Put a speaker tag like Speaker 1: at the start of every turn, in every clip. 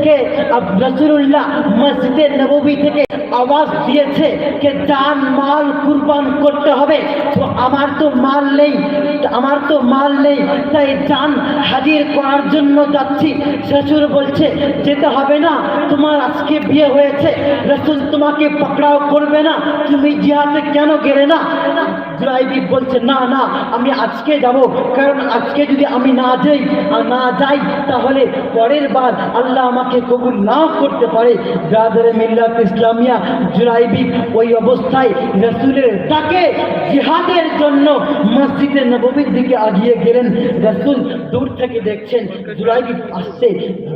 Speaker 1: থেকে রসুল্লাহ মসজিদে নবী থেকে আওয়াজ দিয়েছে যে জান মাল কুরবান করতে হবে। তো আমার তো মাল নেই আমার তো মাল নেই, তাই জান হাজির করার জন্য যাচ্ছি। শ্বশুর বলছে, যেতে হবে না, তোমার আজকে বিয়ে হয়েছে, রসুল তোমাকে পকড়াও করবে না, তুমি জিহাদে কেন গেলে না? জুরাইবি বলছে, না না, আমি আজকে যাব, কারণ আজকে যদি আমি না যাই না যাই, তাহলে পরের বার আল্লাহ আমাকে কবুল নাও করতে পারে। ব্রাদারে মিল্লাত ইসলামিয়া জুরাইবি ওই অবস্থায় রসুলের ডাকে জিহাদের জন্য মসজিদে নবমীর দিকে আগিয়ে গেলেন। রসুল দূর থেকে দেখছেন জুলাইবি আসছে,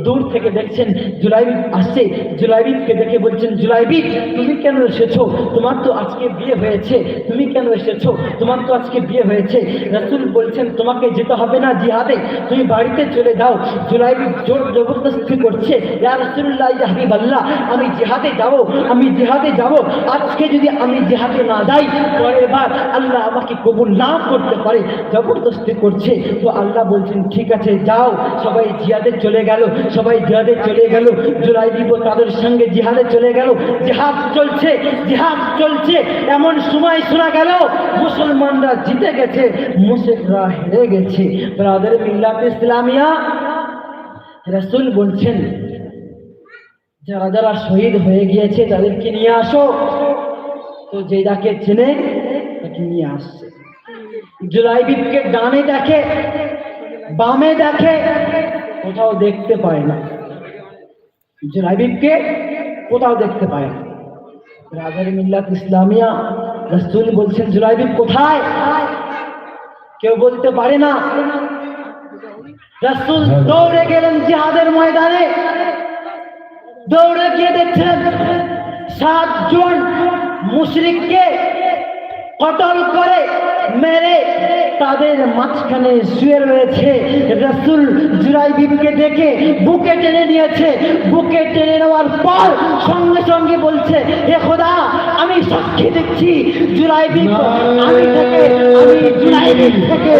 Speaker 1: দূর থেকে দেখছেন জুলাইবি আসছে। জুলাইবিকে দেখে বলছেন জুলাইবি তুমি কেন এসেছ? তোমার তো আজকে বিয়ে হয়েছে। তুমি কেন এসেছ? তোমার তো আজকে বিয়ে হয়েছে। রসুল বলছেন, তোমাকে যেতে হবে না জিহাদে। তুমি বাড়িতে চলে যাও। জুলাইবি জোর জবরদস্তি করছে আমি জিহাদে যাব। আমি জিহাদে যাব। আজকে যদি আমি জিহাদে না যাই, পরের বার আল্লাহ আমাকে কবুল না করতে পারে, জবরদস্তি করছে। তো আল্লাহ বলছেন, ঠিক আছে, যাও। সবাই জিহাদে চলে গেল, সবাই জিহাদে চলে গেল। জুলাই দিব তাদের সঙ্গে জিহাদে চলে গেল। জিহাদ চলছে জিহাদ চলছে। এমন সময় শোনা গেল, মুসলমানরা জিতে গেছে মুসিকরা হেরে গেছে। ব্রাদার মিল্লাত ইসলামিয়া, রসুল বলছেন যারা যারা শহীদ হয়ে গিয়েছে, তাদেরকে নিয়ে আসো। তো যে যাকে চেনে, তাকে নিয়ে আসছে। জুলাইবিবকে ডানে দেখে, বামে দেখে, কোথাও দেখতে পায় না। জুলাইবিবকে কোথাও দেখতে পায় না। রাজার মিল্লাত ইসলামিয়া রসুল বলছেন জুলাইবিব কোথায়? কেউ বলতে পারে না। রসুল দৌড়ে গেলেন জিহাদের ময়দানে। দৌড়ে গিয়ে দেখছেন সাতজন মুশরিককে কটল করে মেরে তাদের মাঝখানে শুয়ে রয়েছে। রসুল জুরাইবিবকে দেখে বুকে টেনে নিয়েছে। বুকে টেনে নেওয়ার পর সঙ্গে সঙ্গে বলছে হে খোদা আমি সাক্ষী দেখছি জুরাইবিব আমি থেকে আমি জুরাইবিব থেকে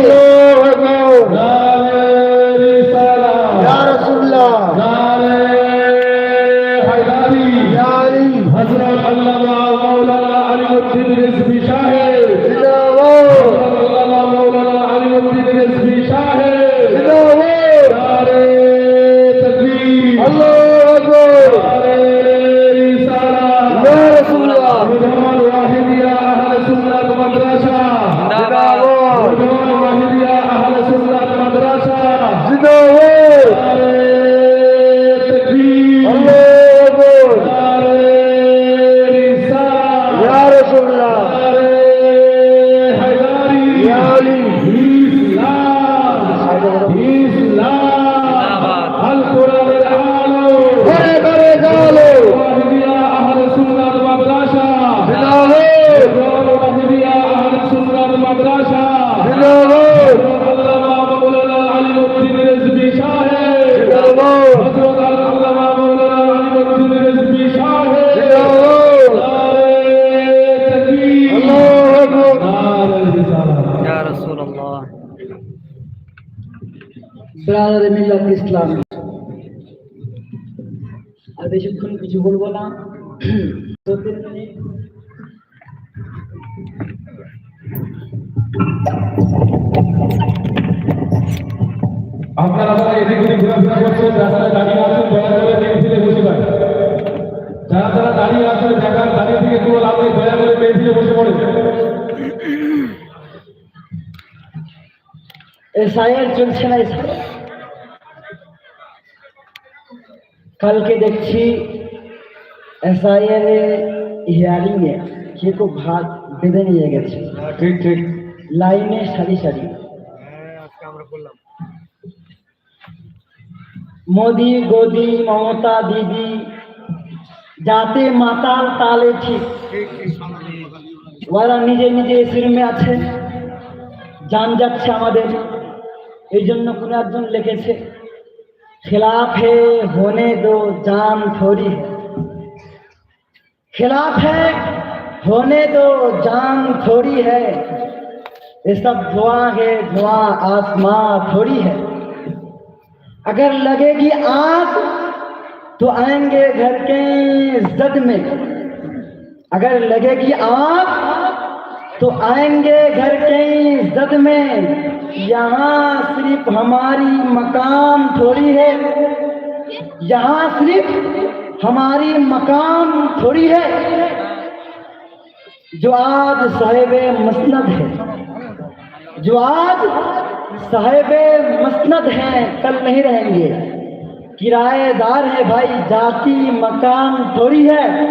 Speaker 1: বেশিক্ষণ কিছু বলব না। মিনিট
Speaker 2: আপনারা যারা এদিক ওদিক ঘোরাফেরা করছেন রাস্তায় দাঁড়িয়ে আছেন দয়া করে পেন্সিলে বসে পড়েন। যারা যারা দাঁড়িয়ে আছেন দেখার দাঁড়িয়ে থেকে কোনো লাভ নেই দয়া করে পেন্সিলে বসে পড়েন।
Speaker 1: এসআইয়ের চলছে না এসআই কালকে দেখছি এসআইয়ের হিয়ারিং এ কে খুব ভাত বেঁধে নিয়ে গেছে।
Speaker 2: ঠিক ঠিক।
Speaker 1: লাইনে সারি সারি। মোদি গদি মমতা দিদি যাতে মাতাল তালে ঠিক। ওরা নিজে নিজে এসির আছে জান যাচ্ছে আমাদের। এই জন্য কোন একজন লিখেছে خلاف ہے ہونے دو جان تھوڑی ہے۔ خلاف ہے ہونے دو جان تھوڑی ہے۔ یہ سب دعا ہے دعا آسماں تھوڑی ہے۔ اگر لگے گی آگ تو آئیں گے گھر کے زد میں۔ اگر لگے گی آگ تو آئیں گے گھر کئی زد میں۔ یہاں صرف ہماری مقام تھوڑی ہے۔ یہاں صرف ہماری مقام تھوڑی ہے۔ جو آج صاحب مسند ہے۔ جو آج صاحب مسند ہیں، کل نہیں رہیں گے۔ کرائے دار ہے بھائی، جاتی مقام تھوڑی ہے۔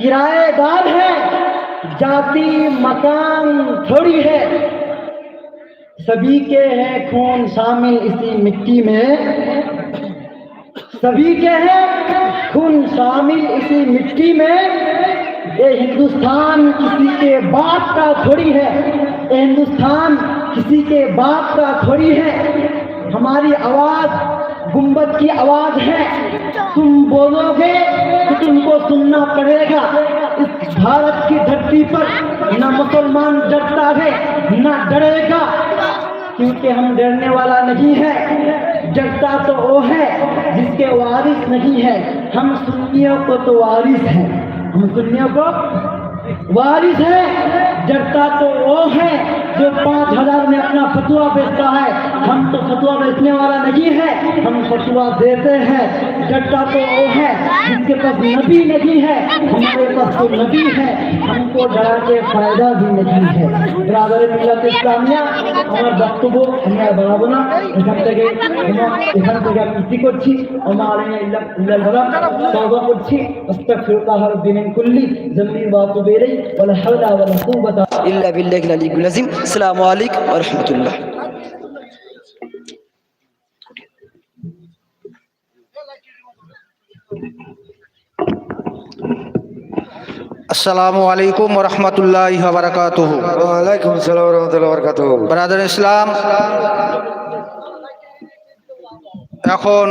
Speaker 1: کرائے دار ہے جاتی مکان تھوڑی ہے۔ سبھی کے ہیں خون شامل اسی مٹی میں۔ سبھی کے ہیں خون شامل اسی مٹی میں۔ اے ہندوستان، کسی کے باپ کا تھوڑی ہے۔ اے ہندوستان، کسی کے باپ کا تھوڑی ہے۔ ہماری آواز، گنبد کی آواز ہے۔ تم بولو گے تو تم کو سننا پڑے گا۔ اس بھارت کی دھرتی پر نہ مسلمان ڈرتا ہے، نہ ڈرے گا۔ کیونکہ ہم ڈرنے والا نہیں ہے، ڈرتا تو وہ ہے جس کے وارث نہیں ہے۔ ہم سنیوں کو تو وارث ہیں۔ ہم سنیوں کو وارث ہیں۔ ڈرتا تو وہ ہے جو پانچ ہزار میں اپنا فتوا بیچتا ہے۔ ہم تو فتوا بیچنے والا نہیں ہے، ہم فتوا دیتے ہیں۔ ڈرتا تو وہ ہے جس کے پاس نبی نہیں ہے، ہمارے پاس تو نبی ہے۔ ہم کو ڈرا کے فائدہ بھی نہیں ہے۔ برادر ملت اسلامیہ، ہمارا دستبو ہمارا بڑا بنا আমার বক্তব্য আমি আর বাড়াবো না এখান থেকে এখান থেকে আমি কি করছি আমার তবা করছি کلی زمین بات بے رہی বলে হাওলা বলে কুবত
Speaker 3: ইল্লা বিল্লাহিল আলিয়্যুল আযীম। আসসালামু আলাইকুম ওয়া রাহমাতুল্লাহ।
Speaker 4: আসসালামু আলাইকুম রহমতুল্লাহ বারাকাতুহু।
Speaker 5: ওয়ালাইকুম আসসালাম রহমতুল্লাহ বরকাত
Speaker 4: ব্রাদার ইসলাম এখন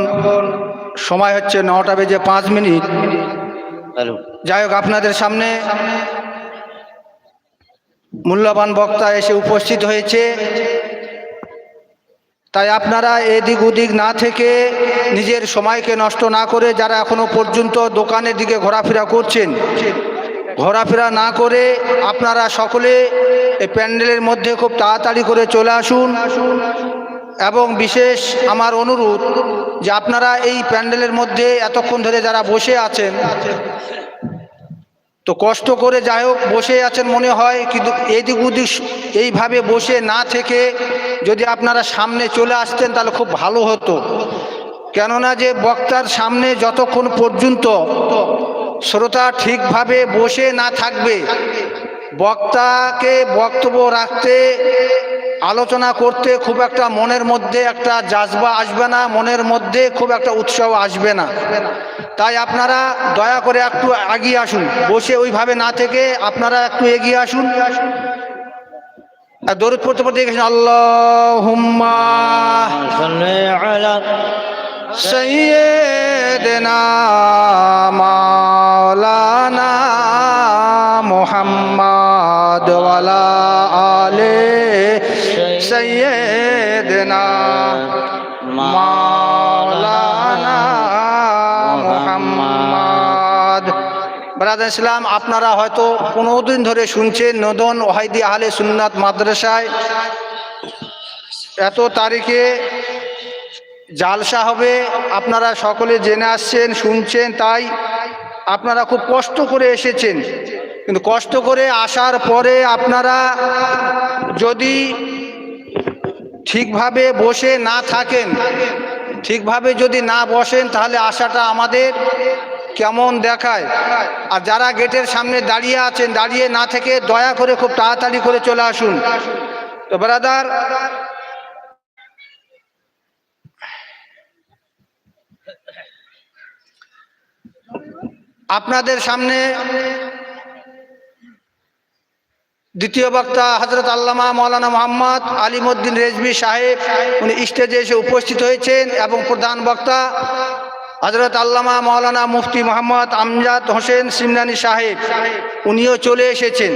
Speaker 4: সময় হচ্ছে নটা বেজে পাঁচ মিনিট। যাই হোক আপনাদের সামনে মূল্যবান বক্তা এসে উপস্থিত হয়েছে। তাই আপনারা এদিক ওদিক না থেকে নিজের সময়কে নষ্ট না করে যারা এখনও পর্যন্ত দোকানের দিকে ঘোরাফেরা করছেন, ঘোরাফেরা না করে আপনারা সকলে এই প্যান্ডেলের মধ্যে খুব তাড়াতাড়ি করে চলে আসুন। এবং বিশেষ আমার অনুরোধ যে আপনারা এই প্যান্ডেলের মধ্যে এতক্ষণ ধরে যারা বসে আছেন তো কষ্ট করে যাই হোক, বসে আছেন মনে হয়, কিন্তু এদিক ওদিক এইভাবে বসে না থেকে যদি আপনারা সামনে চলে আসতেন তাহলে খুব ভালো হতো। কেননা যে বক্তার সামনে যতক্ষণ পর্যন্ত শ্রোতা ঠিকভাবে বসে না থাকবে, বক্তাকে বক্তব্য রাখতে আলোচনা করতে খুব একটা মনের মধ্যে একটা জাজবা আসবে না, মনের মধ্যে খুব একটা উৎসাহ আসবে না। তাই আপনারা দয়া করে একটু এগিয়ে আসুন, বসে ওইভাবে না থেকে আপনারা একটু এগিয়ে আসুন। দরুদ পড়তে পড়তে গেছেন আল্লাহ মাওলানা মোহাম্মদ ওয়ালা ব্রাদার ইসলাম, আপনারা হয়তো পনেরো দিন ধরে শুনছেন নদন ওহাইদি আহলে সুন্নাত মাদ্রাসায়। এত তারিখে জালসা হবে, আপনারা সকলে জেনে আসছেন, শুনছেন, তাই আপনারা খুব কষ্ট করে এসেছেন। কিন্তু কষ্ট করে আসার পরে আপনারা যদি ঠিকভাবে বসে না থাকেন। ঠিকভাবে যদি না বসেন, তাহলে আশাটা আমাদের কেমন দেখায়? আর যারা গেটের সামনে দাঁড়িয়ে আছেন, দাঁড়িয়ে না থেকে দয়া করে খুব তাড়াতাড়ি করে চলে আসুন। তো ব্রাদার, আপনাদের সামনে দ্বিতীয় বক্তা হজরত আল্লামা মৌলানা মোহাম্মদ আলিমুদ্দিন রেজবি সাহেব, উনি স্টেজে এসে উপস্থিত হয়েছেন এবং প্রধান বক্তা হজরত আল্লামা মৌলানা মুফতি মোহাম্মদ আমজাদ হোসেন সিমনানি সাহেব, উনিও চলে এসেছেন।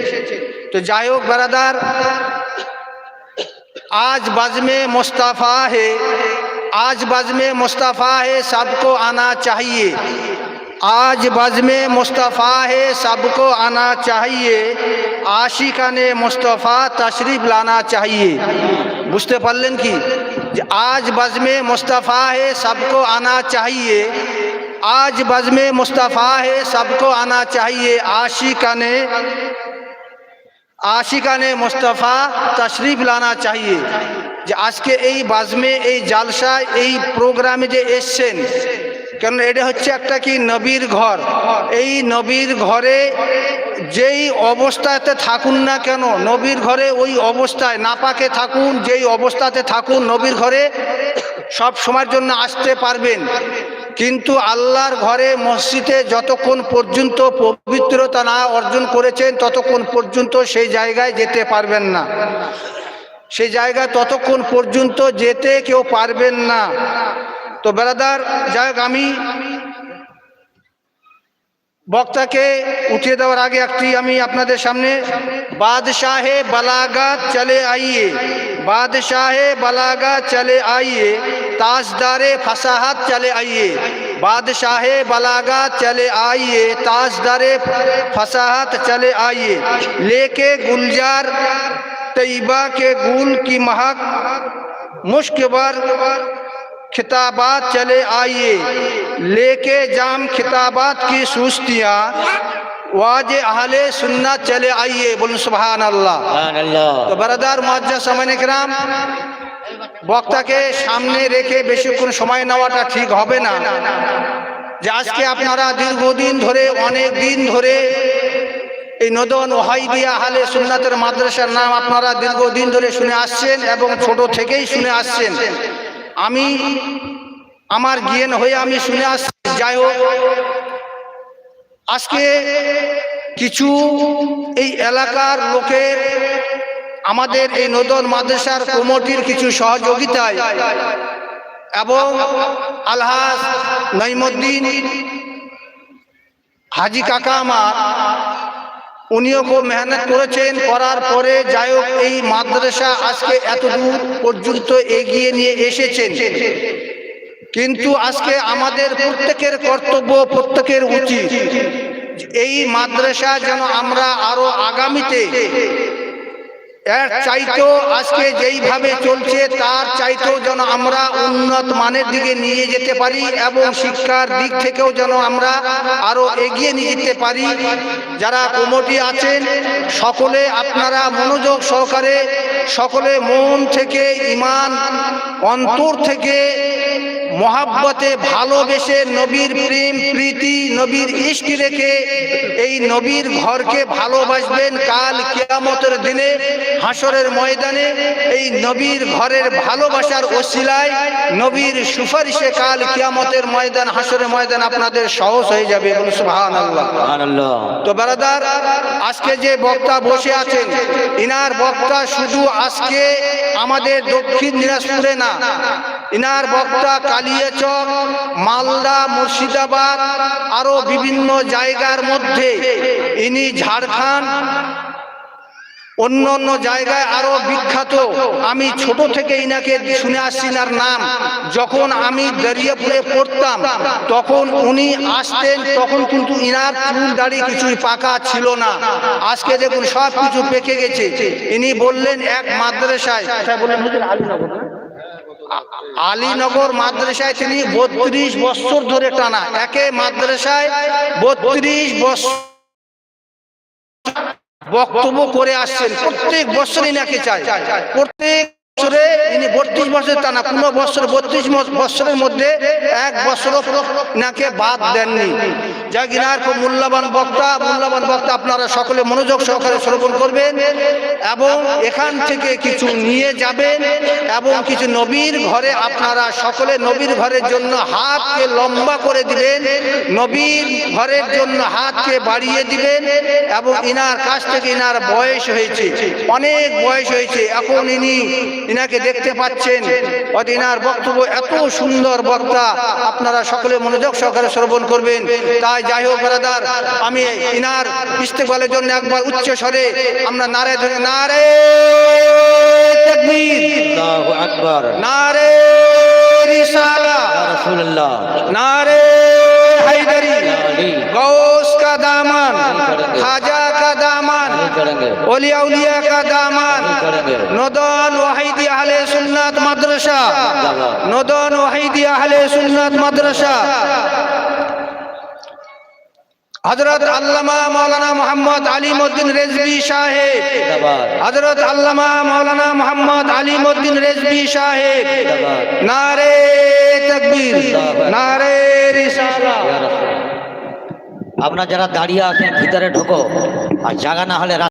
Speaker 4: তো যাই হোক বেড়াদার আজ বাজমে মোস্তাফা হে আজ বাজমে মোস্তাফা হে সবকো আনা চাহিয়ে। آج بزم مصطفیٰ ہے، سب کو آنا چاہیے۔ عاشقان مصطفیٰ تشریف لانا چاہیے۔ بجتے پلن کی۔ جی، آج بزم مصطفیٰ ہے، سب کو آنا چاہیے۔ آج بزم مصطفیٰ ہے، سب کو آنا چاہیے۔ عاشقان عاشقان مصطفیٰ تشریف لانا چاہیے۔ যে আজকে এই বাজমে এই ای پروگرام প্রোগ্রামে ایس এসছেন কেন এটা হচ্ছে একটা কি নবীর ঘর। এই নবীর ঘরে যেই অবস্থাতে থাকুন না কেন, নবীর ঘরে ওই অবস্থায় নাপাকে থাকুন, যেই অবস্থাতে থাকুন, নবীর ঘরে সব সময়ের জন্য আসতে পারবেন। কিন্তু আল্লাহর ঘরে মসজিদে যতক্ষণ পর্যন্ত পবিত্রতা না অর্জন করেছেন, ততক্ষণ পর্যন্ত সেই জায়গায় যেতে পারবেন না। সেই জায়গায় ততক্ষণ পর্যন্ত যেতে কেউ পারবেন না। تو برادر جائے گامی হোক کے اٹھے دور آگے اکتی ہمیں اپنا دے সামনে بادشاہ বালাগাত چلے آئیے بادشاہ بلاگا چلے آئیے تاجدار فساحت چلے آئیے بادشاہ بلاگا چلے آئیے تاجدار فساحت چلے آئیے لے کے گلجار طیبہ کے گول کی مہک مشک بر खिताबात चले आइए लेके जाम खिताबात की सुस्तियाँ वाज अहले सुन्नत चले आइए बोल सुबहान अल्लाह তো বারাদার মজ্জা সামানে কিরাম বক্তাকে সামনে রেখে বেশিক্ষণ সময় নেওয়াটা ঠিক হবে না যে আজকে আপনারা দীর্ঘদিন ধরে অনেক দিন ধরে এই নদন ওহাইদিয়া হালে সুন্নাতের মাদ্রাসার নাম আপনারা দীর্ঘদিন ধরে শুনে আসছেন এবং ছোট থেকেই শুনে আসছেন আমি আমার জ্ঞান হয়ে আমি শুনে আসছি। যাই হোক, আজকে কিছু এই এলাকার লোকের আমাদের এই নদন মাদ্রাসার কমিটির কিছু সহযোগিতায় এবং আলহাজ নইমুদ্দিন হাজি কাকা আমার উনিও খুব মেহনত করেছেন, করার পরে যাই হোক এই মাদ্রাসা আজকে এতদূর পর্যন্ত এগিয়ে নিয়ে এসেছেন। কিন্তু আজকে আমাদের প্রত্যেকের কর্তব্য, প্রত্যেকের উচিত। এই মাদ্রাসা যেন আমরা আরও আগামীতে এর চাইতেও আজকে যেইভাবে চলছে, তার চাইতেও যেন আমরা উন্নত মানের দিকে নিয়ে যেতে পারি এবং শিক্ষার দিক থেকেও যেন আমরা আরও এগিয়ে নিয়ে যেতে পারি। যারা কমিটি আছেন, সকলে আপনারা মনোযোগ সহকারে, সকলে মন থেকে, ইমান অন্তর থেকে মহাব্বতে ভালোবেসে নবীর প্রেম প্রীতি নবীর ইষ্টি রেখে এই নবীর ঘরকে ভালোবাসবেন কাল কেয়ামতের দিনে হাসরের ময়দানে। এই নবীর ঘরের ভালোবাসার ওসিলায় নবীর সুপারিশে কাল কিয়ামতের ময়দান হাসরের ময়দান আপনাদের সহজ হয়ে যাবে আল্লাহ তো বারাদার আজকে যে বক্তা বসে আছেন ইনার বক্তা শুধু আজকে আমাদের দক্ষিণ দিনাজপুরে না ইনার বক্তা কালিয়াচক মালদা, মুর্শিদাবাদ, আরও বিভিন্ন জায়গার মধ্যে। ইনি ঝাড়খণ্ড অন্য অন্য জায়গায় আরও বিখ্যাত। আমি ছোট থেকে ইনাকে শুনে আসছি ইনার নাম। যখন আমি দরিয়াপুরে পড়তাম, তখন উনি আসতেন, তখন কিন্তু ইনার চুল দাড়ি কিছুই পাকা ছিল না। আজকে দেখুন সব কিছু পেকে গেছে। ইনি বললেন, এক মাদ্রাসায়। কোথায় বললেন আলীনগর না? আলীনগর মাদ্রাসায় তিনি বত্রিশ বছর ধরে টানা একে মাদ্রাসায় বত্রিশ বছর বক্তব্য করে আসছেন। প্রত্যেক বছরই নাকি চাই প্রত্যেক বছরে ইনি বত্রিশ বছর টানা, কোনো বছর বত্রিশ বছরের মধ্যে এক বছর নাকে বাদ দেননি। যা ইনার খুব মূল্যবান বক্তা। মূল্যবান বক্তা আপনারা সকলে মনোযোগ সহকারে শ্রবণ করবেন এবং এখান থেকে কিছু নিয়ে যাবেন এবং কিছু নবীর ঘরে আপনারা সকলে নবীর ঘরের জন্য হাতকে লম্বা করে দিবেন, নবীর ঘরের জন্য হাতকে বাড়িয়ে দিবেন এবং ইনার কাছ থেকে ইনার বয়স হয়েছে, অনেক বয়স হয়েছে। এখন ইনি ইনাকে দেখতে পাচ্ছেন। অদিনার বক্তব্য এত সুন্দর বক্তা। আপনারা সকলে মনোযোগ সহকারে শ্রবণ করবেন। তাই যাই হোক ব্রাদার আমি ইনার ইস্তেকবালের জন্য একবার উচ্চ স্বরে আমরা নারে ধরে নারে আকবর। নারে রিসালা। নারে হায়দারি। গৌস কাদামান। হাজার ওলিয়া হজরত আল্লামা মৌলানা মোহাম্মদ আলিমুদ্দিন রেজবি সাহেব। হজরত আল্লামা মৌলানা মোহাম্মদ রেজবি নারে তকবীর নারে
Speaker 3: আপনার যারা দাঁড়িয়ে আছেন ভিতরে ঢোকো। আর জাগা না হলে